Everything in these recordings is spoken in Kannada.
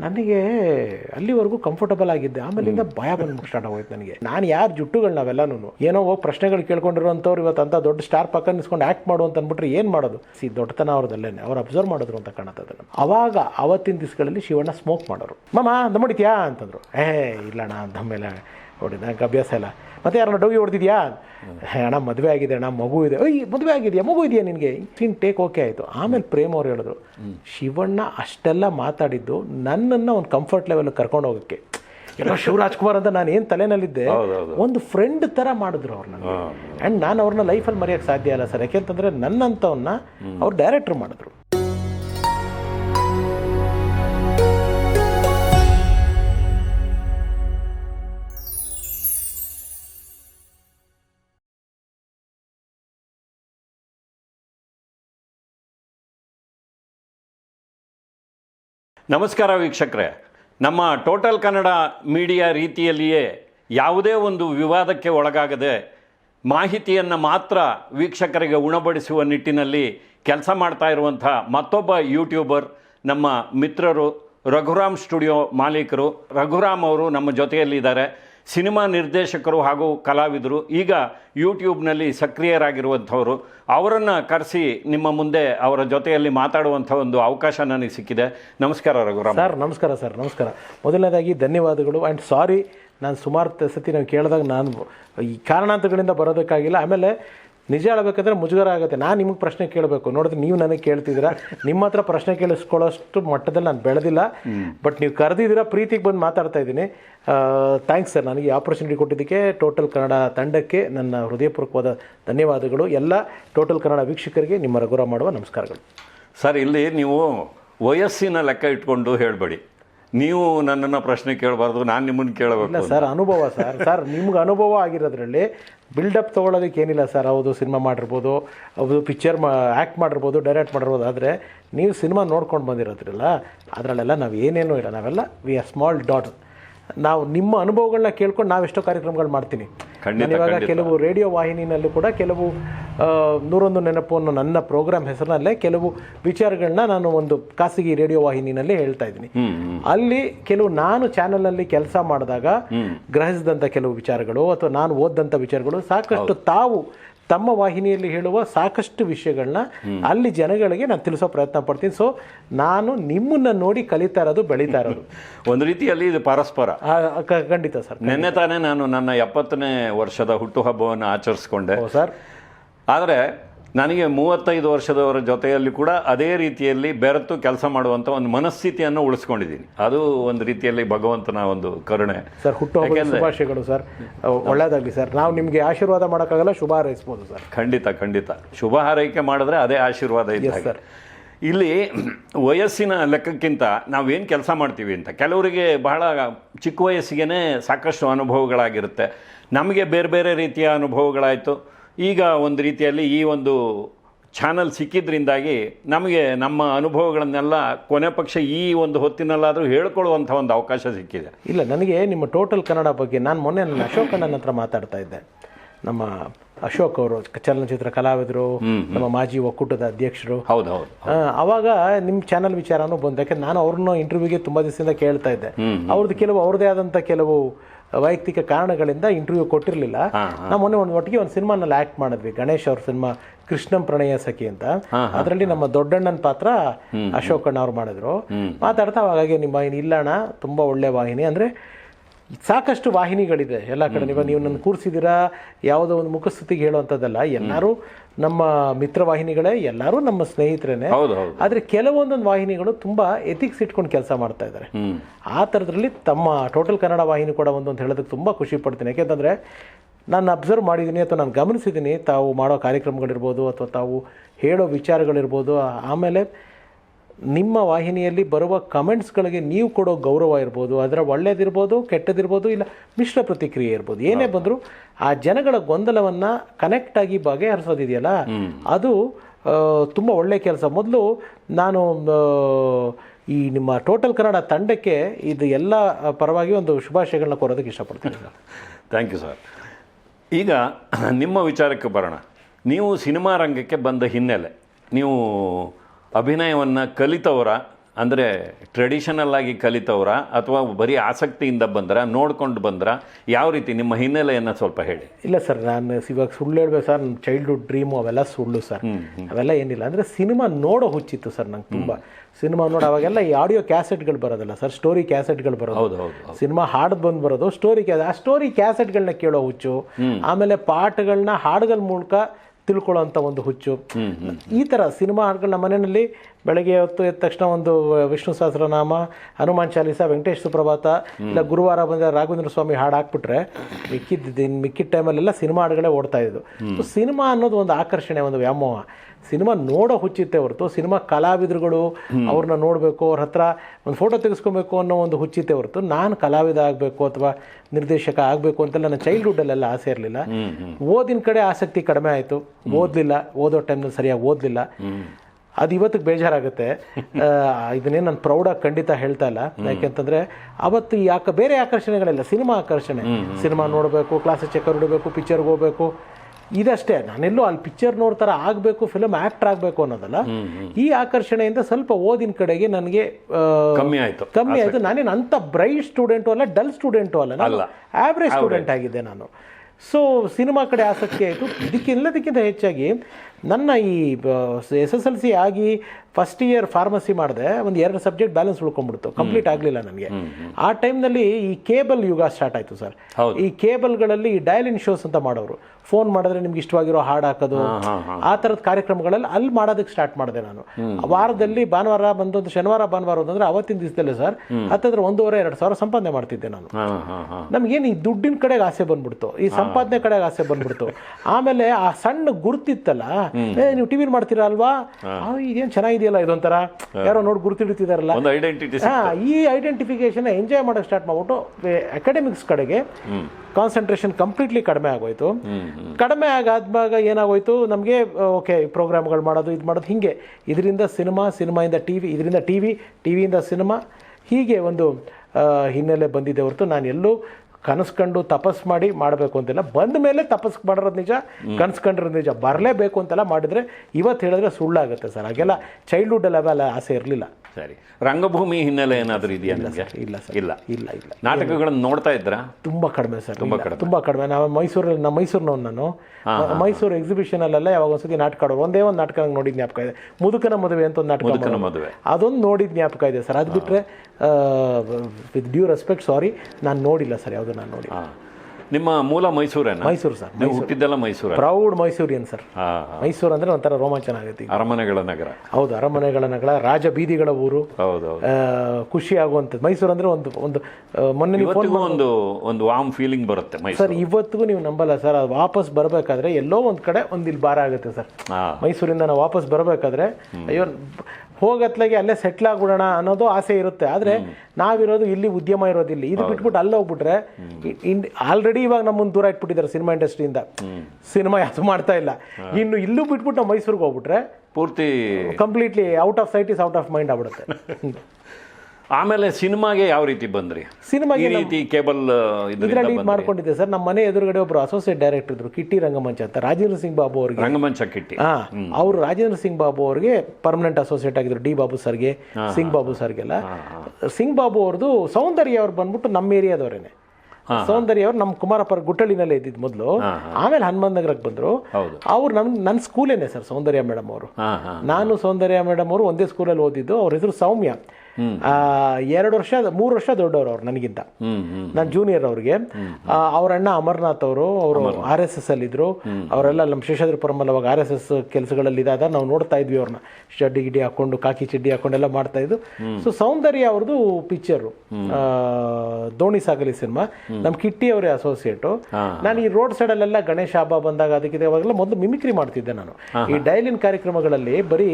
ನನಗೆ ಅಲ್ಲಿವರೆಗೂ ಕಂಫರ್ಟಬಲ್ ಆಗಿದ್ದೆ. ಆಮೇಲಿಂದ ಭಯ ಬಂದ್ಬಿಟ್ಟು ಸ್ಟಾರ್ಟ್ ಆಗೋಯ್ತು ನನಗೆ. ನಾನು ಯಾರು ಜುಟ್ಟುಗಳು ನಾವೆಲ್ಲನೂ ಏನೋ ಹೋಗಿ ಪ್ರಶ್ನೆಗಳು ಕೇಳ್ಕೊಂಡಿರುವಂಥವ್ರು ಇವತ್ತು ಅಂತ ದೊಡ್ಡ ಸ್ಟಾರ್ ಪಕ್ಕ ನಿಸ್ಕೊಂಡು ಆ್ಯಕ್ಟ್ ಮಾಡು ಅಂತ ಅಂದ್ಬಿಟ್ರೆ ಏನು ಮಾಡೋದು? ಸಿ, ದೊಡ್ಡತನ ಅವ್ರದಲ್ಲೇ ಅವ್ರು ಅಬ್ಸರ್ವ್ ಮಾಡಿದ್ರು ಅಂತ ಕಾಣುತ್ತದೆ. ಅವಾಗ, ಅವತ್ತಿನ ದಿವಸಗಳಲ್ಲಿ ಶಿವಣ್ಣ ಸ್ಮೋಕ್ ಮಾಡೋರು. ಮಾಮ ದಮ್ಮಿಡ್ತೀಯಾ ಅಂತಂದ್ರು. ಏ, ಇಲ್ಲಣ್ಣ ದಮ್ಮೆಲ್ಲ ಹೊಡಿ ನನಗೆ ಅಭ್ಯಾಸ ಇಲ್ಲ. ಮತ್ತೆ ಯಾರನ್ನ ಡೋಗಿ ಹೊಡೆದಿದ್ಯಾ? ಅಣ್ಣ ಮದುವೆ ಆಗಿದೆ ಅಣ್ಣ ಮಗು ಇದೆ. ಅಯ್ಯ ಮದುವೆ ಆಗಿದೆಯಾ? ಮಗು ಇದೆಯಾ ನಿನಗೆ? ಸೀನ್ ಟೇಕ್ ಓಕೆ ಆಯಿತು. ಆಮೇಲೆ ಪ್ರೇಮ್ ಅವ್ರು ಹೇಳಿದ್ರು ಶಿವಣ್ಣ ಅಷ್ಟೆಲ್ಲ ಮಾತಾಡಿದ್ದು ನನ್ನನ್ನು ಒಂದು ಕಂಫರ್ಟ್ ಲೆವೆಲ್ ಕರ್ಕೊಂಡು ಹೋಗೋಕ್ಕೆ. ಎಲ್ಲ ಶಿವರಾಜ್ ಕುಮಾರ್ ಅಂತ ನಾನು ಏನು ತಲೆನಲ್ಲಿದ್ದೆ? ಒಂದು ಫ್ರೆಂಡ್ ಥರ ಮಾಡಿದ್ರು ಅವ್ರನ್ನ ಆ್ಯಂಡ್ ನಾನು ಅವ್ರನ್ನ ಲೈಫಲ್ಲಿ ಮರೆಯೋಕ್ಕೆ ಸಾಧ್ಯ ಇಲ್ಲ ಸರ್. ಯಾಕೆಂತಂದರೆ ನನ್ನಂಥವನ್ನ ಅವ್ರು ಡೈರೆಕ್ಟ್ರ್ ಮಾಡಿದ್ರು. ನಮಸ್ಕಾರ ವೀಕ್ಷಕರೇ. ನಮ್ಮ ಟೋಟಲ್ ಕನ್ನಡ ಮೀಡಿಯಾ ರೀತಿಯಲ್ಲಿಯೇ ಯಾವುದೇ ಒಂದು ವಿವಾದಕ್ಕೆ ಒಳಗಾಗದೆ ಮಾಹಿತಿಯನ್ನು ಮಾತ್ರ ವೀಕ್ಷಕರಿಗೆ ಉಣಬಡಿಸುವ ನಿಟ್ಟಿನಲ್ಲಿ ಕೆಲಸ ಮಾಡ್ತಾ ಇರುವಂಥ ಮತ್ತೊಬ್ಬ ಯೂಟ್ಯೂಬರ್ ನಮ್ಮ ಮಿತ್ರರು ರಘುರಾಮ್ ಸ್ಟುಡಿಯೋ ಮಾಲೀಕರು. ರಘುರಾಮ್ ಅವರು ನಮ್ಮ ಜೊತೆಯಲ್ಲಿದ್ದಾರೆ. ಸಿನಿಮಾ ನಿರ್ದೇಶಕರು ಹಾಗೂ ಕಲಾವಿದರು ಈಗ ಯೂಟ್ಯೂಬ್ನಲ್ಲಿ ಸಕ್ರಿಯರಾಗಿರುವಂಥವರು, ಅವರನ್ನು ಕರೆಸಿ ನಿಮ್ಮ ಮುಂದೆ ಅವರ ಜೊತೆಯಲ್ಲಿ ಮಾತಾಡುವಂಥ ಒಂದು ಅವಕಾಶ ನನಗೆ ಸಿಕ್ಕಿದೆ. ನಮಸ್ಕಾರ ರಘುರಾಮ್. ಸರ್, ನಮಸ್ಕಾರ ಸರ್, ನಮಸ್ಕಾರ. ಮೊದಲನೇದಾಗಿ ಧನ್ಯವಾದಗಳು. ಆ್ಯಂಡ್ ಸಾರಿ ನಾನು ಸುಮಾರು ಸತಿ ನಾವು ಕೇಳಿದಾಗ ನಾನು ಈ ಕಾರಣಾಂತರಗಳಿಂದ ಬರೋದಕ್ಕಾಗಿಲ್ಲ. ಆಮೇಲೆ ನಿಜ ಹೇಳ್ಬೇಕಂದ್ರೆ ಮುಜುಗರ ಆಗುತ್ತೆ. ನಾನು ನಿಮಗೆ ಪ್ರಶ್ನೆ ಕೇಳಬೇಕು. ನೋಡಿದ್ರೆ ನೀವು ನನಗೆ ಕೇಳ್ತಿದ್ದೀರಾ. ನಿಮ್ಮ ಹತ್ರ ಪ್ರಶ್ನೆ ಕೇಳಿಸ್ಕೊಳ್ಳೋಷ್ಟು ಮಟ್ಟದಲ್ಲಿ ನಾನು ಬೆಳೆದಿಲ್ಲ. ಬಟ್ ನೀವು ಕರೆದಿದ್ದೀರಾ ಪ್ರೀತಿಗೆ ಬಂದು ಮಾತಾಡ್ತಾ ಇದ್ದೀನಿ. ಥ್ಯಾಂಕ್ಸ್ ಸರ್ ನನಗೆ ಈ ಆಪರ್ಚುನಿಟಿ ಕೊಟ್ಟಿದ್ದಕ್ಕೆ ಟೋಟಲ್ ಕನ್ನಡ ತಂಡಕ್ಕೆ ನನ್ನ ಹೃದಯಪೂರ್ವಕವಾದ ಧನ್ಯವಾದಗಳು. ಎಲ್ಲ ಟೋಟಲ್ ಕನ್ನಡ ವೀಕ್ಷಕರಿಗೆ ನಿಮ್ಮ ರಘುರ ಮಾಡುವ ನಮಸ್ಕಾರಗಳು. ಸರ್ ಇಲ್ಲಿ ನೀವು ವಯಸ್ಸಿನ ಲೆಕ್ಕ ಇಟ್ಕೊಂಡು ಹೇಳಬೇಡಿ. ನೀವು ನನ್ನನ್ನು ಪ್ರಶ್ನೆ ಕೇಳಬಾರ್ದು. ನಾನು ನಿಮ್ಮನ್ನು ಕೇಳಬೇಕು ಸರ್ ಅನುಭವ ಸರ್ ಸರ್ ನಿಮ್ಗೆ ಅನುಭವ ಆಗಿರೋದ್ರಲ್ಲಿ ಬಿಲ್ಡಪ್ ತೊಗೊಳೋದಕ್ಕೆ ಏನಿಲ್ಲ ಸರ್. ಹೌದು ಸಿನಿಮಾ ಮಾಡಿರ್ಬೋದು ಹೌದು ಪಿಕ್ಚರ್ ಮಾ ಆ್ಯಕ್ಟ್ ಮಾಡಿರ್ಬೋದು ಡೈರೆಕ್ಟ್ ಮಾಡಿರ್ಬೋದು. ಆದರೆ ನೀವು ಸಿನಿಮಾ ನೋಡ್ಕೊಂಡು ಬಂದಿರೋದ್ರಲ್ಲ ಅದರಲ್ಲೆಲ್ಲ ನಾವು ಏನೇನೂ ಇಲ್ಲ. ನಾವೆಲ್ಲ ವಿ ಆರ್ ಸ್ಮಾಲ್ ಡಾಟ್ಸ್ ನಾವು ನಿಮ್ಮ ಅನುಭವಗಳನ್ನ ಕೇಳ್ಕೊಂಡು ನಾವೆಷ್ಟೋ ಕಾರ್ಯಕ್ರಮಗಳು ಮಾಡ್ತೀನಿ. ಇವಾಗ ಕೆಲವು ರೇಡಿಯೋ ವಾಹಿನಿಯಲ್ಲೂ ಕೂಡ ಕೆಲವು ನೂರೊಂದು ನೆನಪು ಅನ್ನೋ ನನ್ನ ಪ್ರೋಗ್ರಾಮ್ ಹೆಸರಿನಲ್ಲೇ ಕೆಲವು ವಿಚಾರಗಳನ್ನ ನಾನು ಒಂದು ಖಾಸಗಿ ರೇಡಿಯೋ ವಾಹಿನಿನಲ್ಲಿ ಹೇಳ್ತಾ ಇದ್ದೀನಿ. ಅಲ್ಲಿ ಕೆಲವು ನಾನು ಚಾನೆಲ್ನಲ್ಲಿ ಕೆಲಸ ಮಾಡಿದಾಗ ಗ್ರಹಿಸಿದಂಥ ಕೆಲವು ವಿಚಾರಗಳು ಅಥವಾ ನಾನು ಓದಿದಂಥ ವಿಚಾರಗಳು ಸಾಕಷ್ಟು ತಾವು ತಮ್ಮ ವಾಹಿನಿಯಲ್ಲಿ ಹೇಳುವ ಸಾಕಷ್ಟು ವಿಷಯಗಳನ್ನ ಅಲ್ಲಿ ಜನಗಳಿಗೆ ನಾನು ತಿಳಿಸೋ ಪ್ರಯತ್ನ ಪಡ್ತೀನಿ. ಸೊ ನಾನು ನಿಮ್ಮನ್ನ ನೋಡಿ ಕಲಿತಾ ಇರೋದು ಬೆಳೀತಾ ಇರೋದು. ಒಂದು ರೀತಿಯಲ್ಲಿ ಇದು ಪರಸ್ಪರ. ಖಂಡಿತ ಸರ್. ನಿನ್ನೆ ತಾನೇ ನಾನು ನನ್ನ ಎಪ್ಪತ್ತನೇ ವರ್ಷದ ಹುಟ್ಟುಹಬ್ಬವನ್ನು ಆಚರಿಸ್ಕೊಂಡೆ. ಸರ್. ಆದರೆ ನನಗೆ ಮೂವತ್ತೈದು ವರ್ಷದವರ ಜೊತೆಯಲ್ಲಿ ಕೂಡ ಅದೇ ರೀತಿಯಲ್ಲಿ ಬೆರೆತು ಕೆಲಸ ಮಾಡುವಂಥ ಒಂದು ಮನಸ್ಥಿತಿಯನ್ನು ಉಳಿಸ್ಕೊಂಡಿದ್ದೀನಿ. ಅದು ಒಂದು ರೀತಿಯಲ್ಲಿ ಭಗವಂತನ ಒಂದು ಕರುಣೆ. ಸರ್ ಹುಟ್ಟುಹಬ್ಬದ ಶುಭಾಶಯಗಳು ಸರ್. ಒಳ್ಳೆಯದಾಗಲಿ ಸರ್. ನಾವು ನಿಮಗೆ ಆಶೀರ್ವಾದ ಮಾಡೋಕ್ಕಾಗಲ್ಲ ಶುಭ ಹಾರೈಸ್ಬೋದು ಸರ್. ಖಂಡಿತ ಖಂಡಿತ. ಶುಭ ಹಾರೈಕೆ ಮಾಡಿದ್ರೆ ಅದೇ ಆಶೀರ್ವಾದ ಇದೆ ಸರ್ ಇಲ್ಲಿ ವಯಸ್ಸಿನ ಲೆಕ್ಕಕ್ಕಿಂತ ನಾವೇನು ಕೆಲಸ ಮಾಡ್ತೀವಿ ಅಂತ ಕೆಲವರಿಗೆ ಬಹಳ ಚಿಕ್ಕ ವಯಸ್ಸಿಗೆ ಸಾಕಷ್ಟು ಅನುಭವಗಳಾಗಿರುತ್ತೆ. ನಮಗೆ ಬೇರೆ ಬೇರೆ ರೀತಿಯ ಅನುಭವಗಳಾಯಿತು. ಈಗ ಒಂದು ರೀತಿಯಲ್ಲಿ ಈ ಒಂದು ಚಾನಲ್ ಸಿಕ್ಕಿದ್ರಿಂದಾಗಿ ನಮಗೆ ನಮ್ಮ ಅನುಭವಗಳನ್ನೆಲ್ಲ ಕೊನೆ ಪಕ್ಷ ಈ ಒಂದು ಹೊತ್ತಿನಲ್ಲಾದರೂ ಹೇಳ್ಕೊಳ್ಳುವಂಥ ಒಂದು ಅವಕಾಶ ಸಿಕ್ಕಿದೆ. ಇಲ್ಲ ನನಗೆ ನಿಮ್ಮ ಟೋಟಲ್ ಕನ್ನಡ ಬಗ್ಗೆ ನಾನು ಮೊನ್ನೆ ನನ್ನ ಹತ್ರ ಮಾತಾಡ್ತಾ ಇದ್ದೆ. ನಮ್ಮ ಅಶೋಕ್ ಅವರು ಚಲನಚಿತ್ರ ಕಲಾವಿದರು ನಮ್ಮ ಮಾಜಿ ಒಕ್ಕೂಟದ ಅಧ್ಯಕ್ಷರು. ಹೌದು ಹೌದು ಆ, ಅವಾಗ ನಿಮ್ಮ ಚಾನಲ್ ವಿಚಾರನೂ ಬಂದು ಯಾಕಂದ್ರೆ ನಾನು ಅವ್ರನ್ನ ಇಂಟರ್ವ್ಯೂಗೆ ತುಂಬ ದಿವಸದಿಂದ ಕೇಳ್ತಾ ಇದ್ದೆ. ಅವ್ರದ್ದು ಕೆಲವು ಅವ್ರದೇ ಆದಂಥ ಕೆಲವು ವೈಯಕ್ತಿಕ ಕಾರಣಗಳಿಂದ ಇಂಟರ್ವ್ಯೂ ಕೊಟ್ಟಿರಲಿಲ್ಲ. ನಾವು ಮೊನ್ನೆ ಒಂದು ಒಟ್ಟಿಗೆ ಒಂದು ಸಿನಿಮಾನಲ್ಲಿ ಆಕ್ಟ್ ಮಾಡಿದ್ವಿ ಗಣೇಶ್ ಅವ್ರ ಸಿನಿಮಾ ಕೃಷ್ಣಂ ಪ್ರಣಯ ಸಖಿ ಅಂತ. ಅದರಲ್ಲಿ ನಮ್ಮ ದೊಡ್ಡಣ್ಣನ ಪಾತ್ರ ಅಶೋಕಣ್ಣ ಅವ್ರು ಮಾಡಿದ್ರು. ಮಾತಾಡ್ತಾ ಹಾಗಾಗಿ ನಿಮ್ಮ ವಾಹಿನಿ ಇಲ್ಲಣ್ಣ ತುಂಬ ಒಳ್ಳೆ ವಾಹಿನಿ. ಅಂದರೆ ಸಾಕಷ್ಟು ವಾಹಿನಿಗಳಿದೆ ಎಲ್ಲ ಕಡೆ. ಇವಾಗ ನೀವು ನನ್ನ ಕೂರಿಸಿದ್ದೀರಾ ಯಾವುದೋ ಒಂದು ಮುಖಸ್ತುತಿಗೆ ಹೇಳುವಂಥದ್ದಲ್ಲ ಎಲ್ಲರೂ ನಮ್ಮ ಮಿತ್ರ ವಾಹಿನಿಗಳೇ ಎಲ್ಲರೂ ನಮ್ಮ ಸ್ನೇಹಿತರೇನೆ. ಆದರೆ ಕೆಲವೊಂದೊಂದು ವಾಹಿನಿಗಳು ತುಂಬ ಎಥಿಕ್ಸ್ ಇಟ್ಕೊಂಡು ಕೆಲಸ ಮಾಡ್ತಾ ಇದ್ದಾರೆ ಆ ಥರದ್ರಲ್ಲಿ ತಮ್ಮ ಟೋಟಲ್ ಕನ್ನಡ ವಾಹಿನಿ ಕೂಡ ಒಂದು ಅಂತ ಹೇಳೋದಕ್ಕೆ ತುಂಬ ಖುಷಿ ಪಡ್ತೀನಿ. ಯಾಕೆಂತಂದರೆ ನಾನು ಅಬ್ಸರ್ವ್ ಮಾಡಿದ್ದೀನಿ ಅಥವಾ ನಾನು ಗಮನಿಸಿದ್ದೀನಿ ತಾವು ಮಾಡೋ ಕಾರ್ಯಕ್ರಮಗಳಿರ್ಬೋದು ಅಥವಾ ತಾವು ಹೇಳೋ ವಿಚಾರಗಳಿರ್ಬೋದು. ಆಮೇಲೆ ನಿಮ್ಮ ವಾಹಿನಿಯಲ್ಲಿ ಬರುವ ಕಮೆಂಟ್ಸ್ಗಳಿಗೆ ನೀವು ಕೊಡೋ ಗೌರವ ಇರ್ಬೋದು ಅದರ ಒಳ್ಳೇದಿರ್ಬೋದು ಕೆಟ್ಟದಿರ್ಬೋದು ಇಲ್ಲ ಮಿಶ್ರ ಪ್ರತಿಕ್ರಿಯೆ ಇರ್ಬೋದು. ಏನೇ ಬಂದರೂ ಆ ಜನಗಳ ಗೊಂದಲವನ್ನು ಕನೆಕ್ಟ್ ಆಗಿ ಬಗೆಹರಿಸೋದಿದೆಯಲ್ಲ ಅದು ತುಂಬ ಒಳ್ಳೆಯ ಕೆಲಸ. ಮೊದಲು ನಾನು ಈ ನಿಮ್ಮ ಟೋಟಲ್ ಕನ್ನಡ ತಂಡಕ್ಕೆ ಇದು ಎಲ್ಲ ಪರವಾಗಿ ಒಂದು ಶುಭಾಶಯಗಳನ್ನ ಕೋರೋದಕ್ಕೆ ಇಷ್ಟಪಡ್ತೀನಿ. ಸರ್ ಥ್ಯಾಂಕ್ ಯು ಸರ್ ಈಗ ನಿಮ್ಮ ವಿಚಾರಕ್ಕೆ ಬರೋಣ. ನೀವು ಸಿನಿಮಾ ರಂಗಕ್ಕೆ ಬಂದ ಹಿನ್ನೆಲೆ ನೀವು ಅಭಿನಯವನ್ನು ಕಲಿತವರ ಅಂದರೆ ಟ್ರೆಡಿಷನಲ್ ಆಗಿ ಕಲಿತವ್ರ ಅಥವಾ ಬರೀ ಆಸಕ್ತಿಯಿಂದ ಬಂದ್ರ ನೋಡ್ಕೊಂಡು ಬಂದ್ರ ಯಾವ ರೀತಿ? ನಿಮ್ಮ ಹಿನ್ನೆಲೆಯನ್ನು ಸ್ವಲ್ಪ ಹೇಳಿ. ಇಲ್ಲ ಸರ್ ನಾನು ಇವಾಗ ಸುಳ್ಳು ಹೇಳ್ಬೇಕು ಸರ್ ನನ್ನ ಚೈಲ್ಡ್ಹುಡ್ ಡ್ರೀಮು ಅವೆಲ್ಲ ಸುಳ್ಳು ಸರ್. ಅವೆಲ್ಲ ಏನಿಲ್ಲ. ಅಂದರೆ ಸಿನಿಮಾ ನೋಡೋ ಹುಚ್ಚಿತ್ತು ಸರ್ ನಂಗೆ ತುಂಬ. ಸಿನಿಮಾ ನೋಡಿ ಅವಾಗೆಲ್ಲ ಈ ಆಡಿಯೋ ಕ್ಯಾಸೆಟ್ಗಳು ಬರೋದಲ್ಲ ಸರ್ ಸ್ಟೋರಿ ಕ್ಯಾಸೆಟ್ಗಳು ಬರೋದು. ಹೌದು ಹೌದು ಸಿನಿಮಾ ಹಾಡು ಬಂದು ಬರೋದು ಸ್ಟೋರಿ ಕ್ಯಾ ಆ ಸ್ಟೋರಿ ಕ್ಯಾಸೆಟ್ಗಳನ್ನ ಕೇಳೋ ಹುಚ್ಚು ಆಮೇಲೆ ಪಾಠಗಳನ್ನ ಹಾಡುಗಳ ಮೂಲಕ ತಿಳ್ಕೊಳ್ಳೋಂಥ ಒಂದು ಹುಚ್ಚು. ಈ ಥರ ಸಿನಿಮಾ ಹಾಡುಗಳು ನಮ್ಮ ಮನೆಯಲ್ಲಿ ಬೆಳಗ್ಗೆ ಹೊತ್ತು ಎದ್ದ ತಕ್ಷಣ ಒಂದು ವಿಷ್ಣು ಸಹಸ್ರನಾಮ ಹನುಮಾನ್ ಚಾಲೀಸ ವೆಂಕಟೇಶ್ ಸುಪ್ರಭಾತ ಇಲ್ಲ ಗುರುವಾರ ಬಂದ ರಾಘವೇಂದ್ರ ಸ್ವಾಮಿ ಹಾಡು ಹಾಕ್ಬಿಟ್ರೆ ಮಿಕ್ಕಿದ್ದ ದಿನ ಮಿಕ್ಕಿದ ಟೈಮಲ್ಲೆಲ್ಲ ಸಿನಿಮಾ ಹಾಡುಗಳೇ ಓಡ್ತಾ ಇದ್ದು ಸಿನಿಮಾ ಅನ್ನೋದು ಒಂದು ಆಕರ್ಷಣೆ ಒಂದು ವ್ಯಾಮೋಹ. ಸಿನಿಮಾ ನೋಡೋ ಹುಚ್ಚಿತ್ತೆ ಹೊರತು ಸಿನಿಮಾ ಕಲಾವಿದರುಗಳು ಅವ್ರನ್ನ ನೋಡಬೇಕು ಅವ್ರ ಹತ್ರ ಒಂದು ಫೋಟೋ ತೆಗೆಸ್ಕೊಬೇಕು ಅನ್ನೋ ಒಂದು ಹುಚ್ಚಿತ್ತೆ ಹೊರತು ನಾನು ಕಲಾವಿದ ಆಗಬೇಕು ಅಥವಾ ನಿರ್ದೇಶಕ ಆಗಬೇಕು ಅಂತೆಲ್ಲ ನನ್ನ ಚೈಲ್ಡ್ಹುಡ್ಡಲ್ಲೆಲ್ಲ ಆಸೆ ಇರಲಿಲ್ಲ. ಓದಿನ ಕಡೆ ಆಸಕ್ತಿ ಕಡಿಮೆ ಆಯಿತು. ಓದಲಿಲ್ಲ. ಓದೋ ಟೈಮ್ನಲ್ಲಿ ಸರಿಯಾಗಿ ಓದಲಿಲ್ಲ. ಅದು ಇವತ್ತಿಗೆ ಬೇಜಾರಾಗುತ್ತೆ. ಇದನ್ನೇ ನಾನು ಪ್ರೌಡಾಗಿ ಖಂಡಿತ ಹೇಳ್ತಾ ಇಲ್ಲ. ಯಾಕೆಂತಂದ್ರೆ ಅವತ್ತು ಯಾಕೆ ಬೇರೆ ಆಕರ್ಷಣೆಗಳಿಲ್ಲ. ಸಿನಿಮಾ ಆಕರ್ಷಣೆ. ಸಿನಿಮಾ ನೋಡಬೇಕು ಕ್ಲಾಸ್ ಚೆಕ್ಕರ್ ಹೊಡಬೇಕು ಪಿಕ್ಚರ್ಗೆ ಹೋಗ್ಬೇಕು. ಇದಷ್ಟೇ ನಾನೆಲ್ಲೂ ಅಲ್ಲಿ ಪಿಕ್ಚರ್ ನೋಡ್ತಾರ ಆಗಬೇಕು ಫಿಲಮ್ ಆಕ್ಟರ್ ಆಗಬೇಕು ಅನ್ನೋದಲ್ಲ. ಈ ಆಕರ್ಷಣೆಯಿಂದ ಸ್ವಲ್ಪ ಓದಿನ ಕಡೆಗೆ ನನಗೆ ಕಮ್ಮಿ ಆಯಿತು. ಕಮ್ಮಿ ಆಯಿತು. ನಾನೇನು ಅಂಥ ಬ್ರೈಟ್ ಸ್ಟೂಡೆಂಟು ಅಲ್ಲ ಡಲ್ ಸ್ಟೂಡೆಂಟು ಅಲ್ಲ ನಾನು. ಆವ್ರೇಜ್ ಸ್ಟೂಡೆಂಟ್ ಆಗಿದ್ದೆ ನಾನು. ಸೊ ಸಿನಿಮಾ ಕಡೆ ಆಸಕ್ತಿ ಆಯಿತು. ಇದಕ್ಕೆಲ್ಲದಕ್ಕಿಂತ ಹೆಚ್ಚಾಗಿ ನನ್ನ ಈ ಎಸ್ ಎಸ್ ಎಲ್ ಸಿ ಆಗಿ ಫಸ್ಟ್ ಇಯರ್ ಫಾರ್ಮಸಿ ಮಾಡಿದೆ ಒಂದು ಎರಡು ಸಬ್ಜೆಕ್ಟ್ ಬ್ಯಾಲೆನ್ಸ್ ಉಳ್ಕೊಂಡ್ಬಿಡ್ತು. ಕಂಪ್ಲೀಟ್ ಆಗಲಿಲ್ಲ ನನಗೆ. ಆ ಟೈಮ್ನಲ್ಲಿ ಈ ಕೇಬಲ್ ಯುಗ ಸ್ಟಾರ್ಟ್ ಆಯಿತು ಸರ್. ಈ ಕೇಬಲ್ಗಳಲ್ಲಿ ಈ ಇನ್ ಶೋಸ್ ಅಂತ ಮಾಡೋರು. ಫೋನ್ ಮಾಡಿದ್ರೆ ನಿಮ್ಗೆ ಇಷ್ಟವಾಗಿರೋ ಹಾಡು ಹಾಕೋದು. ಆ ಥರದ ಕಾರ್ಯಕ್ರಮಗಳಲ್ಲಿ ಅಲ್ಲಿ ಮಾಡೋದಕ್ಕೆ ಸ್ಟಾರ್ಟ್ ಮಾಡಿದೆ ನಾನು. ವಾರದಲ್ಲಿ ಭಾನುವಾರ ಬಂದೊಂದು ಶನಿವಾರ ಭಾನುವಾರ ಬಂದ್ರೆ ಅವತ್ತಿನ ದಿವಸದಲ್ಲೇ ಸರ್ ಹತ್ತತ್ರ ಒಂದೂವರೆ ಎರಡು ಸಾವಿರ ಸಂಪಾದನೆ ಮಾಡ್ತಿದ್ದೆ ನಾನು. ನಮ್ಗೇನು ಈ ದುಡ್ಡಿನ ಕಡೆಗೆ ಆಸೆ ಬಂದ್ಬಿಡ್ತು. ಈ ಸಂಪಾದನೆ ಕಡೆಗೆ ಆಸೆ ಬಂದ್ಬಿಡ್ತು. ಆಮೇಲೆ ಆ ಸಣ್ಣ ಗುರುತಿತ್ತಲ್ಲ ಏ ನೀವು ಟಿವಿ ಮಾಡ್ತೀರಾ ಅಲ್ವಾ ಇದೇನು ಚೆನ್ನಾಗಿದೆಯಲ್ಲ ಇದೊಂಥರ? ಯಾರೋ ನೋಡಿ ಗುರುತಿಡ್ತಿದಾರಲ್ಲ ಈ ಐಡೆಂಟಿಫಿಕೇಶನ್ ಎಂಜಾಯ್ ಮಾಡೋಕೆ ಸ್ಟಾರ್ಟ್ ಮಾಡ್ಬಿಟ್ಟು ಅಕಾಡೆಮಿಕ್ಸ್ ಕಡೆಗೆ ಕಾನ್ಸಂಟ್ರೇಷನ್ ಕಂಪ್ಲೀಟ್ಲಿ ಕಡಿಮೆ ಆಗೋಯ್ತು. ಕಡಿಮೆ ಆಗಾದ್ಮಾಗ ಏನಾಗೋಯ್ತು? ನಮಗೆ ಓಕೆ ಪ್ರೋಗ್ರಾಮ್ಗಳು ಮಾಡೋದು ಇದು ಮಾಡೋದು ಹಿಂಗೆ. ಇದರಿಂದ ಸಿನಿಮಾ ಸಿನಿಮಾಯಿಂದ ಟಿ ವಿ ಇದರಿಂದ ಟಿ ವಿ ಟಿ ವಿಯಿಂದ ಸಿನಿಮಾ. ಹೀಗೆ ಒಂದು ಹಿನ್ನೆಲೆ ಬಂದಿದ್ದೆ ಹೊರತು ನಾನು ಎಲ್ಲೂ ಕನಸ್ಕೊಂಡು ತಪಸ್ ಮಾಡಿ ಮಾಡಬೇಕು ಅಂತಿಲ್ಲ ಬಂದ ಮೇಲೆ ತಪಸ್ ಮಾಡಿರೋದು ನಿಜ ಕನಸ್ಕೊಂಡಿರೋ ನಿಜ. ಬರಲೇಬೇಕು ಅಂತೆಲ್ಲ ಮಾಡಿದ್ರೆ ಇವತ್ತು ಹೇಳಿದ್ರೆ ಸುಳ್ಳಾಗುತ್ತೆ ಸರ್. ಹಾಗೆಲ್ಲ ಚೈಲ್ಡ್ಹುಡ್ ಲೆವೆಲ್ ಆಸೆ ಇರಲಿಲ್ಲ. ಸರಿ. ರಂಗಭೂಮಿ ಹಿನ್ನೆಲೆ ಏನಾದರೂ ಇದೆಯಾ ನಿಮಗೆ? ಇಲ್ಲ ಸರ್. ಇಲ್ಲ. ಇಲ್ಲ ಇಲ್ಲ. ನಾಟಕಗಳನ್ನು ನೋಡ್ತಾ ಇದ್ರಾ? ತುಂಬಾ ಕಡಿಮೆ ಸರ್. ತುಂಬಾ ಕಡಿಮೆ. ತುಂಬ ಕಡಿಮೆ. ನಾವು ಮೈಸೂರಲ್ಲಿ ನಮ್ಮ ಮೈಸೂರಿನವ್ನು ನಾನು. ಮೈಸೂರು ಎಕ್ಸಿಬಿಷನ್ ಅಲ್ಲೆಲ್ಲ ಯಾವಾಗ ಒಂದ್ಸತಿ ನಾಟಕ ಆಡೋರು ಒಂದೇ ಒಂದು ನಾಟಕ ನೋಡಿದ ಜ್ಞಾಪಕ ಇದೆ. ಮುದುಕನ ಮದುವೆ ಅಂತ ಒಂದು ನಾಟಕ ಮುದುಕನ ಮದುವೆ. ಅದೊಂದು ನೋಡಿದ ಜ್ಞಾಪಕ ಇದೆ ಸರ್. ಅದು ಬಿಟ್ರೆ ವಿತ್ ಡ್ಯೂ ರೆಸ್ಪೆಕ್ಟ್ ಸಾರಿ ನಾನು ನೋಡಿಲ್ಲ ಸರ್ ಯಾವುದು ನಾನು ನೋಡಿ ಹಾಂ ನಿಮ್ಮ ಮೂಲ ಮೈಸೂರೇನ? ಮೈಸೂರು ಸರ್ ನೀವು ಹುಟ್ಟಿದ್ದೆಲ್ಲ Mysuru? Proud Mysorean sir? Mysuru ಅಂದ್ರೆ ಒಂಥರ ರೋಮಾಂಚನ ಆಗುತ್ತೆ ಅರಮನೆಗಳ ನಗರ. ಹೌದು ಅರಮನೆಗಳ ನಗರ ರಾಜ ಬೀದಿಗಳ ಊರು. ಹೌದು ಖುಷಿ ಆಗುವಂಥದ್ದು. ಮೈಸೂರು ಅಂದ್ರೆ ಒಂದು ಒಂದು ಮೊನ್ನೆ ಒಂದು ಒಂದು ವಾಮ್ ಫೀಲಿಂಗ್ ಬರುತ್ತೆ ಮೈಸೂರು. ಸರ್ ಇವತ್ತಿಗೂ ನೀವು ನಂಬಲ್ಲ ಸರ್ ಅದು ವಾಪಸ್ ಬರಬೇಕಾದ್ರೆ ಎಲ್ಲೋ ಒಂದು ಕಡೆ ಒಂದು ಇಲ್ಲಿ ಭಾರ ಆಗುತ್ತೆ ಸರ್. ಮೈಸೂರಿಂದ ನಾವು ವಾಪಸ್ ಬರಬೇಕಾದ್ರೆ ಅಯ್ಯೋ ಹೋಗತ್ಲಾಗೆ ಅಲ್ಲೇ ಸೆಟ್ಲ್ ಆಗ್ಬಿಡೋಣ ಅನ್ನೋದು ಆಸೆ ಇರುತ್ತೆ. ಆದರೆ ನಾವಿರೋದು ಇಲ್ಲಿ ಉದ್ಯಮ ಇರೋದಿಲ್ಲ. ಇದು ಬಿಟ್ಬಿಟ್ಟು ಅಲ್ಲಿ ಹೋಗ್ಬಿಟ್ರೆ ಆಲ್ರೆಡಿ ಇವಾಗ ನಮ್ಮನ್ನು ದೂರ ಇಟ್ಬಿಟ್ಟಿದ್ದಾರೆ ಸಿನಿಮಾ ಇಂಡಸ್ಟ್ರಿಯಿಂದ. ಸಿನಿಮಾ ಯಾವುದು ಮಾಡ್ತಾ ಇಲ್ಲ. ಇನ್ನು ಇಲ್ಲೂ ಬಿಟ್ಬಿಟ್ಟು ನಾವು ಮೈಸೂರಿಗೆ ಹೋಗ್ಬಿಟ್ರೆ ಪೂರ್ತಿ completely out of sight is out of mind ಆಗ್ಬಿಡುತ್ತೆ. ಆಮೇಲೆ ಸಿನಿಮಾಗೆ ಯಾವ ರೀತಿ ಬಂದ್ರಿ? ಸಿನಿಮಾಗೆ ಈ ರೀತಿ ಕೇಬಲ್ ಇದರಲ್ಲಿ ಮಾಡ್ಕೊಂಡಿದ್ದೆ ಸರ್. ನಮ್ಮ ಮನೆ ಎದುರುಗಡೆ ಒಬ್ರು ಅಸೋಸಿಯೇಟ್ ಡೈರೆಕ್ಟರ್ ಇದ್ರು ಕಿಟ್ಟಿ ರಂಗಮಂಚ ಅಂತ. ರಾಜೇಂದ್ರ ಸಿಂಗ್ ಬಾಬು ಅವರಿಗೆ. ರಂಗಮಂಚ ಕಿಟ್ಟಿ. ಹಾ ಅವರು ರಾಜೇಂದ್ರ ಸಿಂಗ್ ಬಾಬು ಅವ್ರಿಗೆ ಪರ್ಮನೆಂಟ್ ಅಸೋಸಿಯೇಟ್ ಆಗಿದ್ರು. ಡಿ ಬಾಬು ಸರ್ಗೆ ಸಿಂಗ್ ಬಾಬು ಸರ್ಗೆಲ್ಲ. ಸಿಂಗ್ ಬಾಬು ಅವ್ರದ್ದು ಸೌಂದರ್ಯ ಅವ್ರು ಬಂದ್ಬಿಟ್ಟು ನಮ್ಮ ಏರಿಯಾದವರೇನೆ ಸೌಂದರ್ಯ ಅವರು ನಮ್ಮ ಕುಮಾರಪ್ಪರ ಗುಟ್ಟಳ್ಳಿನಲ್ಲೇ ಇದ್ದಿದ್ದು ಮೊದಲು. ಆಮೇಲೆ ಹನುಮಂತ ನಗರಕ್ಕೆ ಬಂದ್ರು. ಅವ್ರು ನಮ್ಮ ನನ್ನ ಸ್ಕೂಲೇನೆ ಸರ್ ಸೌಂದರ್ಯ ಮೇಡಮ್ ಅವರು. ನಾನು ಸೌಂದರ್ಯ ಮೇಡಮ್ ಅವರು ಒಂದೇ ಸ್ಕೂಲಲ್ಲಿ ಓದಿದ್ದು ಅವ್ರ ಹೆಸರು ಸೌಮ್ಯ. ಎರಡು ವರ್ಷ ಮೂರು ವರ್ಷ ದೊಡ್ಡವರು ಅವ್ರು ನನಗಿಂತ. ನಾನು ಜೂನಿಯರ್ ಅವ್ರಿಗೆ. ಅವ್ರ ಅಣ್ಣ ಅಮರ್ನಾಥ್ ಅವರು ಅವರು ಆರ್ ಎಸ್ ಎಸ್ ಅಲ್ಲಿ ಇದ್ರು ಅವರೆಲ್ಲ ನಮ್ಮ ಶೇಷಾದ್ರಿಪುರಮಲ್ಲಿ ಅವಾಗ ಆರ್ ಎಸ್ ಎಸ್ ಕೆಲಸಗಳಲ್ಲಿ ಇದಾದ. ನಾವು ನೋಡ್ತಾ ಇದ್ವಿ ಅವ್ರನ್ನ. ಚಡ್ಡಿ ಗಿಡ್ಡಿ ಹಾಕೊಂಡು ಕಾಕಿ ಚಡ್ಡಿ ಹಾಕೊಂಡೆಲ್ಲ ಮಾಡ್ತಾ ಇದ್ದು. ಸೊ ಸೌಂದರ್ಯ ಅವ್ರದ್ದು ಪಿಕ್ಚರು ದೋಣಿ ಸಾಗಲಿ ಸಿನಿಮಾ ನಮ್ಮ ಕಿಟ್ಟಿ ಅವರೇ ಅಸೋಸಿಯೇಟು ನಾನು ಈ ರೋಡ್ ಸೈಡಲ್ಲೆಲ್ಲ ಗಣೇಶ ಹಬ್ಬ ಬಂದಾಗ ಅದಕ್ಕೆ ಅವಾಗೆಲ್ಲ ಮೊದಲು ಮಿಮಿಕ್ರಿ ಮಾಡ್ತಿದ್ದೆ ನಾನು. ಈ ಡೈಲಿನ್ ಕಾರ್ಯಕ್ರಮಗಳಲ್ಲಿ ಬರೀ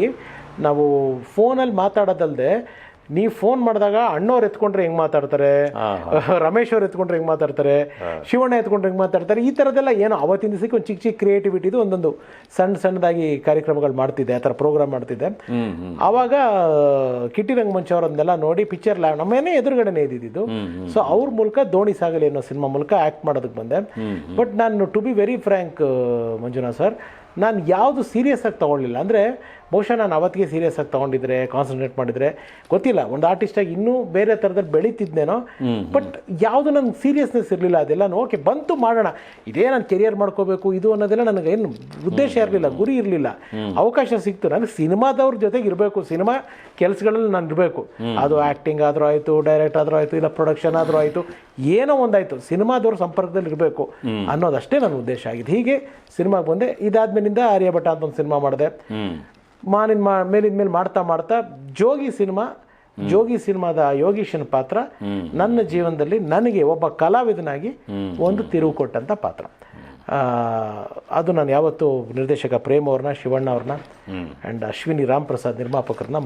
ನಾವು ಫೋನಲ್ಲಿ ಮಾತಾಡೋದಲ್ದೆ ನೀವು ಫೋನ್ ಮಾಡಿದಾಗ ಅಣ್ಣವ್ರು ಎತ್ಕೊಂಡ್ರೆ ಹೆಂಗ್ ಮಾತಾಡ್ತಾರೆ? ರಮೇಶ್ ಅವ್ರು ಎತ್ಕೊಂಡ್ರೆ ಹೆಂಗ್ ಮಾತಾಡ್ತಾರೆ? ಶಿವಣ್ಣ ಎತ್ಕೊಂಡ್ರೆ ಹೆಂಗ್ ಮಾತಾಡ್ತಾರೆ? ಈ ಥರದ್ದೆಲ್ಲ ಏನೋ ಅವತ್ತಿನ ದಿವಸಕ್ಕೆ ಒಂದು ಚಿಕ್ಕ ಚಿಕ್ಕ ಕ್ರಿಯೇಟಿವಿಟಿದು ಒಂದೊಂದು ಸಣ್ಣ ಸಣ್ಣದಾಗಿ ಕಾರ್ಯಕ್ರಮಗಳು ಮಾಡ್ತಿದ್ದೆ ಆ ಥರ ಪ್ರೋಗ್ರಾಮ್ ಮಾಡ್ತಿದ್ದೆ ಆವಾಗ ಕಿಟ್ಟಿ ರಂಗಮಂಚ ಅವರನ್ನೆಲ್ಲ ನೋಡಿ ಪಿಕ್ಚರ್ ನಮ್ಮನೆ ಎದುರುಗಡೆನೇ ಇದ್ದಿದ್ದು. ಸೊ ಅವ್ರ ಮೂಲಕ ದೋಣಿ ಸಾಗಲಿ ಅನ್ನೋ ಸಿನಿಮಾ ಮೂಲಕ ಆ್ಯಕ್ಟ್ ಮಾಡೋದಕ್ಕೆ ಬಂದೆ. ಬಟ್ ನಾನು to be very frank Manjunath sir ನಾನು ಯಾವುದು ಸೀರಿಯಸ್ ಆಗಿ ತಗೊಳ್ಳಿಲ್ಲ ಅಂದರೆ ಬಹುಶಃ ನಾನು ಅವತ್ತಿಗೆ ಸೀರಿಯಸ್ ಆಗಿ ತೊಗೊಂಡಿದ್ರೆ ಕಾನ್ಸಂಟ್ರೇಟ್ ಮಾಡಿದರೆ ಗೊತ್ತಿಲ್ಲ. ಒಂದು ಆರ್ಟಿಸ್ಟಾಗಿ ಇನ್ನೂ ಬೇರೆ ಥರದಲ್ಲಿ ಬೆಳೀತಿದ್ನೇನೋ ಬಟ್ ಯಾವುದು ನನಗೆ ಸೀರಿಯಸ್ನೆಸ್ ಇರಲಿಲ್ಲ ಅದೆಲ್ಲ ಓಕೆ ಬಂತು ಮಾಡೋಣ. ಇದೇ ನಾನು ಕೆರಿಯರ್ ಮಾಡ್ಕೋಬೇಕು ಇದು ಅನ್ನೋದೆಲ್ಲ ನನಗೆ ಏನು ಉದ್ದೇಶ ಇರಲಿಲ್ಲ ಗುರಿ ಇರಲಿಲ್ಲ. ಅವಕಾಶ ಸಿಕ್ತು. ನನಗೆ ಸಿನಿಮಾದವ್ರ ಜೊತೆಗೆ ಇರಬೇಕು ಸಿನಿಮಾ ಕೆಲಸಗಳಲ್ಲಿ ನಾನು ಇರಬೇಕು. ಅದು ಆ್ಯಕ್ಟಿಂಗ್ ಆದರೂ ಆಯಿತು ಡೈರೆಕ್ಟ್ ಆದರೂ ಆಯಿತು ಇಲ್ಲ ಪ್ರೊಡಕ್ಷನ್ ಆದರೂ ಆಯಿತು ಏನೋ ಒಂದಾಯಿತು. ಸಿನಿಮಾದವ್ರ ಸಂಪರ್ಕದಲ್ಲಿ ಇರಬೇಕು ಅನ್ನೋದಷ್ಟೇ ನನ್ನ ಉದ್ದೇಶ ಆಗಿದೆ. ಹೀಗೆ ಸಿನಿಮಾಗೆ ಬಂದೆ. ಇದಾದ್ಮೇಲಿಂದ ಆರ್ಯಭಟ ಅಂತ ಒಂದು ಸಿನಿಮಾ ಮಾಡಿದೆ. ಮಾನಿನ ಮಾ ಮೇಲಿನ ಮೇಲೆ ಮಾಡ್ತಾ ಮಾಡ್ತಾ ಜೋಗಿ ಸಿನಿಮಾ ಜೋಗಿ ಸಿನಿಮಾದ ಯೋಗೀಶನ ಪಾತ್ರ ನನ್ನ ಜೀವನದಲ್ಲಿ ನನಗೆ ಒಬ್ಬ ಕಲಾವಿದನಾಗಿ ಒಂದು ತಿರುವು ಕೊಟ್ಟಂಥ ಪಾತ್ರ. ಅದು ನಾನು ಯಾವತ್ತೂ ನಿರ್ದೇಶಕ ಪ್ರೇಮ್ ಅವ್ರನ್ನ ಶಿವಣ್ಣ ಅವ್ರನ್ನ ಆ್ಯಂಡ್ ಅಶ್ವಿನಿ ರಾಮ್ ಪ್ರಸಾದ್ ನಿರ್ಮಾಪಕರನ್ನ